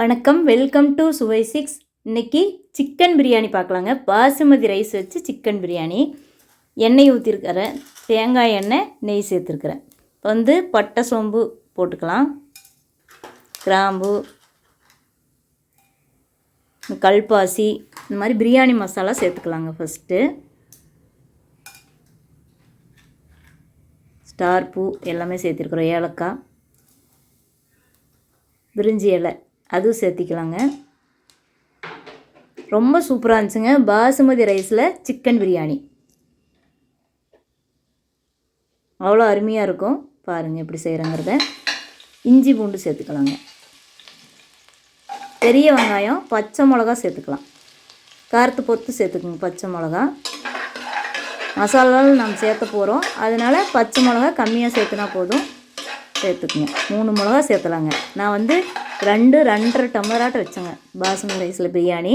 வணக்கம் welcome to Suvai six. இன்றைக்கி chicken biryani பார்க்கலாங்க. பாசுமதி ரைஸ் வச்சு சிக்கன் பிரியாணி. எண்ணெய் ஊற்றிருக்கிறேன் தேங்காய் எண்ணெய் நெய் சேர்த்துருக்குறேன். இப்போ வந்து பட்டை சோம்பு போட்டுக்கலாம். கிராம்பு கல்பாசி இந்த மாதிரி பிரியாணி மசாலா சேர்த்துக்கலாங்க ஃபஸ்ட்டு. ஸ்டார் பூ எல்லாமே சேர்த்துருக்குறோம். ஏலக்காய் பிரிஞ்சி இலை. அதுவும் சேர்த்திக்கலாங்க. ரொம்ப சூப்பராக இருந்துச்சுங்க. பாசுமதி ரைஸில் சிக்கன் பிரியாணி. அவ்வளோ அருமையாக இருக்கும். பாருங்கள் எப்படி செய்கிறேங்கிறத இஞ்சி பூண்டு சேர்த்துக்கலாங்க. பெரிய வெங்காயம் பச்சை மிளகா சேர்த்துக்கலாம். காரத்து பொத்து சேர்த்துக்குங்க பச்சை மிளகா. மசாலாவில் நம்ம சேர்த்த போகிறோம் அதனால் பச்சை மிளகா கம்மியாக சேர்த்துனா போதும். சேர்த்துக்குங்க. மூணு மிளகா சேர்த்தலாங்க. நான் வந்து ரெண்டு ரெண்டரை டம்ளராட்ட வச்சேங்க. பாசுமதி ரைஸில் பிரியாணி.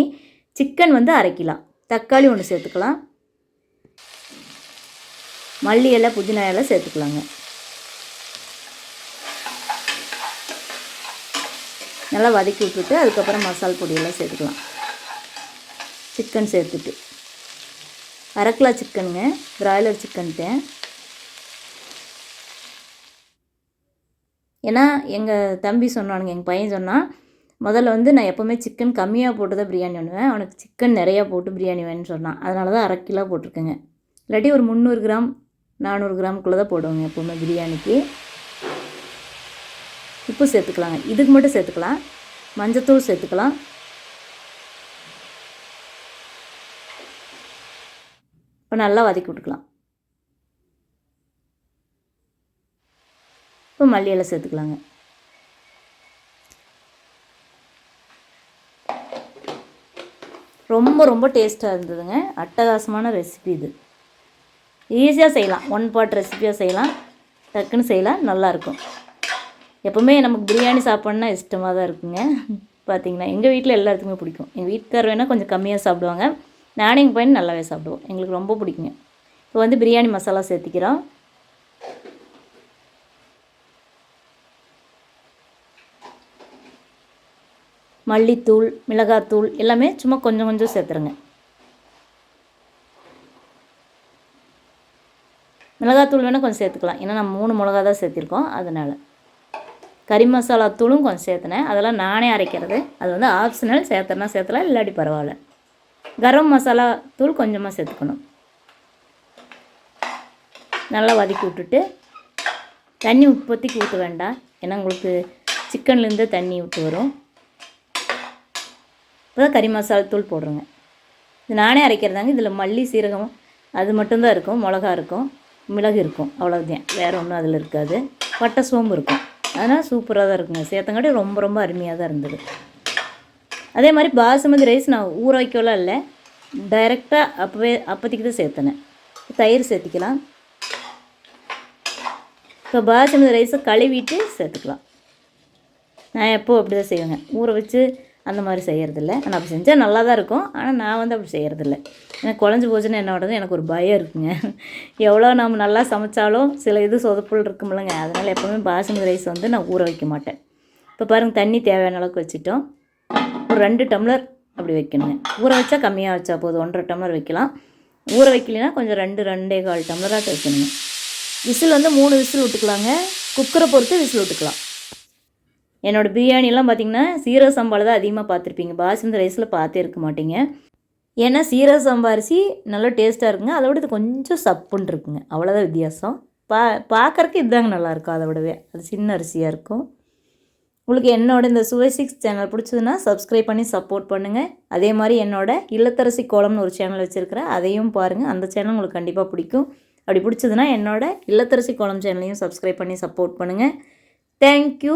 சிக்கன் வந்து அரைக்கலாம் தக்காளி ஒன்று சேர்த்துக்கலாம். மல்லி இலை புதினா இலை சேர்த்துக்கலாங்க. நல்லா வதக்கி விட்டுட்டு அதுக்கப்புறம் மசால் பொடியெல்லாம் சேர்த்துக்கலாம். சிக்கன் சேர்த்துட்டு. அரை கிலோ சிக்கனுங்க. பிராய்லர் சிக்கன்ட்டேன். ஏன்னா எங்கள் தம்பி சொன்னானுங்க எங்கள் பையன் சொன்னான் முதல்ல வந்து நான் எப்போவுமே சிக்கன் கம்மியாக போட்டு தான் பிரியாணி பண்ணுவேன். அவனுக்கு சிக்கன் நிறையா போட்டு பிரியாணி வேணும்னு சொன்னான். அதனால தான் அரை கிலோ போட்டிருக்கேங்க. இல்லாட்டி ஒரு முந்நூறு கிராம் நானூறு கிராமுக்குள்ளே தான் போடுவோங்க எப்போவுமே பிரியாணிக்கு. உப்பு சேர்த்துக்கலாங்க. இதுக்கு மட்டும் சேர்த்துக்கலாம். மஞ்சத்தூள் சேர்த்துக்கலாம். இப்போ நல்லா வதக்கி விட்டுக்கலாம். இப்போ மல்லி இலை சேர்த்துக்கலாங்க. ரொம்ப ரொம்ப டேஸ்ட்டாக இருந்ததுங்க. அட்டகாசமான ரெசிபி இது. ஈஸியாக செய்யலாம். ஒன் பாட் ரெசிபியாக செய்யலாம். டக்குன்னு செய்யலாம். நல்லாயிருக்கும் எப்போவுமே நமக்கு பிரியாணி சாப்பிட்ணுன்னா இஷ்டமாக தான் இருக்குங்க. பார்த்தீங்கன்னா எங்கள் வீட்டில் எல்லாத்துக்குமே பிடிக்கும். எங்கள் வீட்டுக்கார் வேணால் கொஞ்சம் கம்மியாக சாப்பிடுவாங்க. நானும் எங்கள் பையன் நல்லாவே சாப்பிடுவோம். எங்களுக்கு ரொம்ப பிடிக்குங்க. இப்போ வந்து பிரியாணி மசாலா சேர்த்திக்கிறோம். மல்லித்தூள் மிளகாத்தூள் எல்லாமே சும்மா கொஞ்சம் கொஞ்சம் சேர்த்துருங்க. மிளகாத்தூள் வேணால் கொஞ்சம் சேர்த்துக்கலாம். ஏன்னா நம்ம மூணு மிளகா தான் சேர்த்திருக்கோம். அதனால். கறி மசாலா தூளும் கொஞ்சம் சேர்த்துனேன். அதெல்லாம் நானே அரைக்கிறது. அது வந்து ஆப்ஷனல் சேர்த்தனா சேர்த்தலாம் இல்லாட்டி பரவாயில்ல. கரம் மசாலா தூள் கொஞ்சமாக சேர்த்துக்கணும். நல்லா வதக்கி விட்டுட்டு தண்ணி உற்பத்திக்கு ஊற்ற வேண்டாம். ஏன்னா உங்களுக்கு சிக்கன்லேருந்து தண்ணி விட்டு வரும். இப்போ தான் கறி மசாலா தூள் போடுறோங்க. இது நானே அரைக்கிறதாங்க. இதில் மல்லி சீரகம் அது மட்டும்தான் இருக்கும். மிளகா இருக்கும். மிளகு இருக்கும். அவ்வளோதான் வேறு ஒன்றும் அதில் இருக்காது. பட்டை சோம்பு இருக்கும். அதனால் சூப்பராக தான் இருக்குங்க. சேர்த்தங்காட்டி ரொம்ப ரொம்ப அருமையாக தான் இருந்தது. அதே மாதிரி பாசுமதி ரைஸ் நான் ஊற வைக்கலாம் இல்லை டைரெக்டாக அப்போவே அப்போதைக்கு தான் சேர்த்தனேன் தயிர் சேர்த்திக்கலாம் இப்போ பாசுமதி ரைஸை கழுவிட்டு சேர்த்துக்கலாம் நான் எப்போது அப்படி தான் செய்வேங்க. ஊற வச்சு அந்த மாதிரி செய்கிறதில்ல ஆனால் அப்படி செஞ்சால் நல்லா தான் இருக்கும். ஆனால் நான் வந்து அப்படி செய்கிறதில்ல எனக்கு குழஞ்சி போச்சுன்னா என்ன பண்ணுறது எனக்கு ஒரு பயம் இருக்குங்க. எவ்வளோ நம்ம நல்லா சமைச்சாலும் சில இது சொதப்புள் இருக்குமில்லங்க. அதனால் எப்போவுமே பாசுமதி ரைஸ் வந்து நான் ஊற வைக்க மாட்டேன். இப்போ பாருங்கள் தண்ணி தேவையான அளவுக்கு வச்சுட்டோம். ஒரு ரெண்டு டம்ளர் அப்படி வைக்கணுங்க. ஊற வச்சா கம்மியாக வச்சா போதும். ஒன்றரை டம்ளர் வைக்கலாம். ஊற வைக்கலைன்னா கொஞ்சம் ரெண்டு ரெண்டே கால் டம்ளராக வைக்கணுங்க. விசில் வந்து மூணு விசில் விட்டுக்கலாங்க. குக்கரை பொறுத்து விசில் விட்டுக்கலாம். என்னோடய பிரியாணிலாம் பார்த்திங்கன்னா சீரக சம்பாவில் தான் அதிகமாக பார்த்துருப்பீங்க. பாசுமதி ரைஸில் பார்த்தே இருக்க மாட்டீங்க. ஏன்னா சீரக சம்பா அரிசி நல்லா டேஸ்ட்டாக இருக்குங்க. அதை விட இது கொஞ்சம் சப்புன்னு இருக்குங்க. அவ்வளோதான் வித்தியாசம். பா பார்க்குறக்கு இதுதாங்க நல்லாயிருக்கும் அதை விடவே. அது சின்ன அரிசியாக இருக்கும். உங்களுக்கு என்னோட இந்த சுவை சிக்ஸ் சேனல் பிடிச்சதுன்னா சப்ஸ்கிரைப் பண்ணி சப்போர்ட் பண்ணுங்கள் அதே மாதிரி என்னோட இல்லத்தரசி கோலம்னு ஒரு சேனல் வச்சுருக்கிறேன். அதையும் பாருங்கள் அந்த சேனல் உங்களுக்கு கண்டிப்பாக பிடிக்கும். அப்படி பிடிச்சதுன்னா என்னோட இல்லத்தரசி கோலம் சேனலையும் சப்ஸ்கிரைப் பண்ணி சப்போர்ட் பண்ணுங்கள் thank you